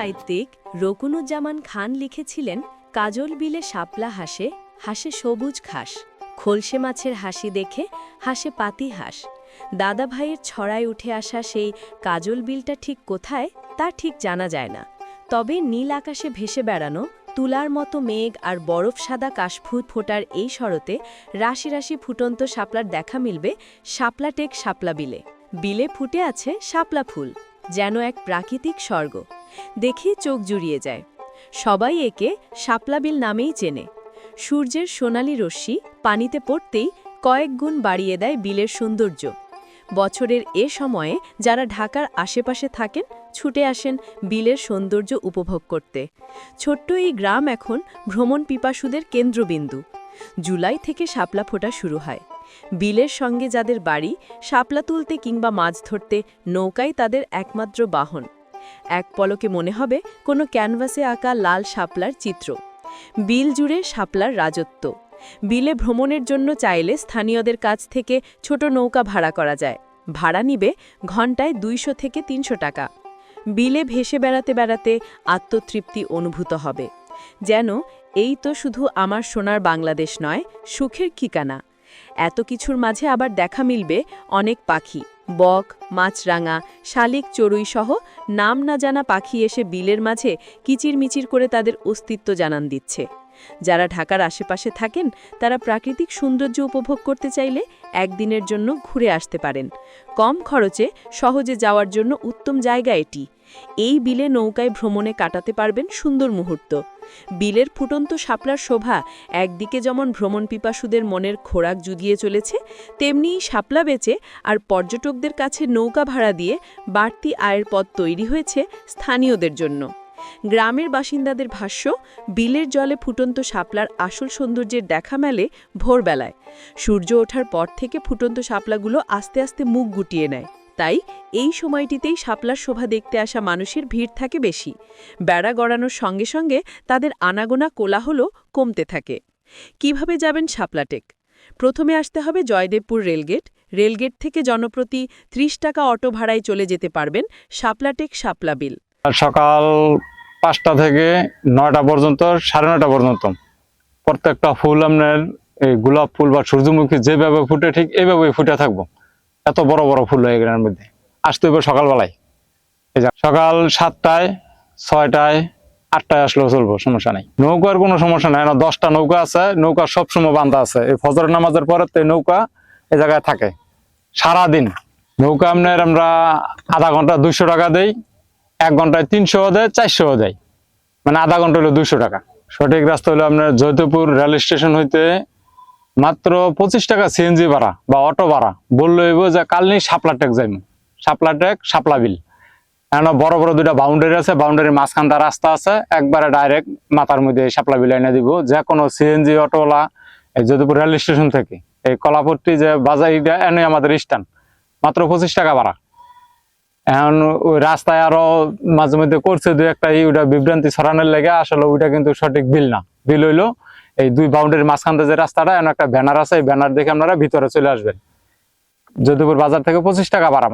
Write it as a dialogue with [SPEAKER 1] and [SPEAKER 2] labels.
[SPEAKER 1] সাহিত্যিক রকুনুজ্জামান খান লিখেছিলেন কাজল বিলে শাপলা হাসে হাসে সবুজ ঘাস, খোলসে মাছের হাসি দেখে, হাসে পাতি হাঁস। দাদা ভাইয়ের ছড়ায় উঠে আসা সেই কাজল বিলটা ঠিক কোথায় তা ঠিক জানা যায় না। তবে নীল আকাশে ভেসে বেড়ানো, তুলার মতো মেঘ আর বরফ সাদা কাশফুট ফোটার এই শরতে রাশি রাশি ফুটন্ত শাপলার দেখা মিলবে শাপলা টেক শাপলা বিলে। বিলে ফুটে আছে শাপলা ফুল, যেন এক প্রাকৃতিক স্বর্গ। দেখি চোখ জুড়িয়ে যায়। সবাই একে শাপলা বিল নামেই চেনে। সূর্যের সোনালি রশ্মি পানিতে পড়তেই কয়েক গুণ বাড়িয়ে দেয় বিলের সৌন্দর্য। বছরের এ সময়ে যারা ঢাকার আশেপাশে থাকেন, ছুটে আসেন বিলের সৌন্দর্য উপভোগ করতে। ছোট্ট এই গ্রাম এখন ভ্রমণ পিপাসুদের কেন্দ্রবিন্দু। জুলাই থেকে শাপলা ফোটা শুরু হয়। বিলের সঙ্গে যাদের বাড়ি, শাপলা তুলতে কিংবা মাছ ধরতে নৌকাই তাদের একমাত্র বাহন। এক পলকে মনে হবে কোনো ক্যানভাসে আঁকা লাল শাপলার চিত্র। বিল জুড়ে শাপলার রাজত্ব। বিলে ভ্রমণের জন্য চাইলে স্থানীয়দের কাছ থেকে ছোট নৌকা ভাড়া করা যায়। ভাড়া নিবে ঘন্টায় দুইশো থেকে তিনশো টাকা। বিলে ভেসে বেড়াতে বেড়াতে আত্মতৃপ্তি অনুভূত হবে। যেন এই তো শুধু আমার সোনার বাংলাদেশ নয়, সুখের ঠিকানা। এত কিছুর মাঝে আবার দেখা মিলবে অনেক পাখি। বক, মাছরাঙা, শালিক চড়ুই সহ নাম না জানা পাখি এসে বিলের মাঝে কিচিরমিচির করে তাদের অস্তিত্ব জানান দিচ্ছে। যারা ঢাকার আশেপাশে থাকেন, তারা প্রাকৃতিক সৌন্দর্য উপভোগ করতে চাইলে একদিনের জন্য ঘুরে আসতে পারেন। কম খরচে সহজে যাওয়ার জন্য উত্তম জায়গা এটি। এই বিলে নৌকায় ভ্রমণে কাটাতে পারবেন সুন্দর মুহূর্ত। বিলের ফুটন্ত শাপলার শোভা একদিকে যেমন ভ্রমণ পিপাসুদের মনের খোরাক জুগিয়ে চলেছে তেমনিই শাপলা বেচে আর পর্যটকদের কাছে নৌকা ভাড়া দিয়ে বাড়তি আয়ের পথ তৈরি হয়েছে স্থানীয়দের জন্য। গ্রামের বাসিন্দাদের ভাষ্য, বিলের জলে ফুটন্ত শাপলার আসল সৌন্দর্যের দেখা মেলে ভোরবেলায়। সূর্য ওঠার পর থেকে ফুটন্ত শাপলাগুলো আস্তে আস্তে মুখ গুটিয়ে নেয়। তাই এই সময়টিতেই শাপলার শোভা দেখতে আসা মানুষের ভিড় থাকে বেশি। বেড়া গড়ানোর সঙ্গে সঙ্গে তাদের আনাগোনা কোলাহলও কমতে থাকে। কীভাবে যাবেন শাপলাটেক? প্রথমে আসতে হবে জয়দেবপুর রেলগেট। রেলগেট থেকে জনপ্রতি ত্রিশ টাকা অটো ভাড়ায় চলে যেতে পারবেন শাপলাটেক শাপলা বিল।
[SPEAKER 2] সকাল পাঁচটা থেকে নয়টা পর্যন্ত, সাড়ে নয়টা পর্যন্ত। প্রত্যেকটা ফুল আপনার এই গোলাপ ফুল বা সূর্যমুখী যেভাবে ফুটে, ঠিক এইভাবে ফুটে থাকব। এত বড় বড় ফুল হয় এগুলোর মধ্যে। আসতে হবে সকালবেলায়। সকাল সাতটায়, ছয়টায়, আটটায় আসলেও চলবো, সমস্যা নাই। নৌকার কোনো সমস্যা নাই দশটা নৌকা আছে, নৌকা সবসময় বান্ধা আছে। এই ফজর নামাজের পরে তো নৌকা এই জায়গায় থাকে। সারাদিন। নৌকা আপনার আমরা আধা ঘণ্টা দুইশো টাকা দেই, এক ঘন্টায় তিনশো দেয়, চারশো দেয়। মানে আধা ঘণ্টা হলো দুইশো টাকা। সঠিক রাস্তা হলো আপনার জয়দেবপুর রেল স্টেশন হইতে মাত্র পঁচিশ টাকা সিএনজি ভাড়া বা অটো ভাড়া। বলল হইব যে কাল নেই শাপলা টেক যাইম। টেক শাপলা বিল। এখন বড় বড় দুটা বাউন্ডারি আছে বাউন্ডারির মাঝখানটা রাস্তা আছে, একবারে ডাইরেক্ট মাথার মধ্যে শাপলা বিল এনে দিব। যে কোনো সিএনজি, অটোওয়ালা, এই যদুপুর রেল স্টেশন থেকে। এই কলাপট্টি যে বাজার এটা এনে আমাদের স্ট্যান্ড মাত্র পঁচিশ টাকা ভাড়া। এখন ওই রাস্তায় আরও মাঝে মধ্যে করছে দু একটা ওটা বিভ্রান্তি ছড়ানোর লেগে আসলে ওইটা কিন্তু সঠিক বিল না। বিল হইল এই দুই বাউন্ডারির মাঝখান যে রাস্তাটা একটা ব্যানার আছে, এই ব্যানার দেখে আপনারা ভিতরে চলে আসবেন। যদিপুর বাজার থেকে পঁচিশ টাকা ভাড়া।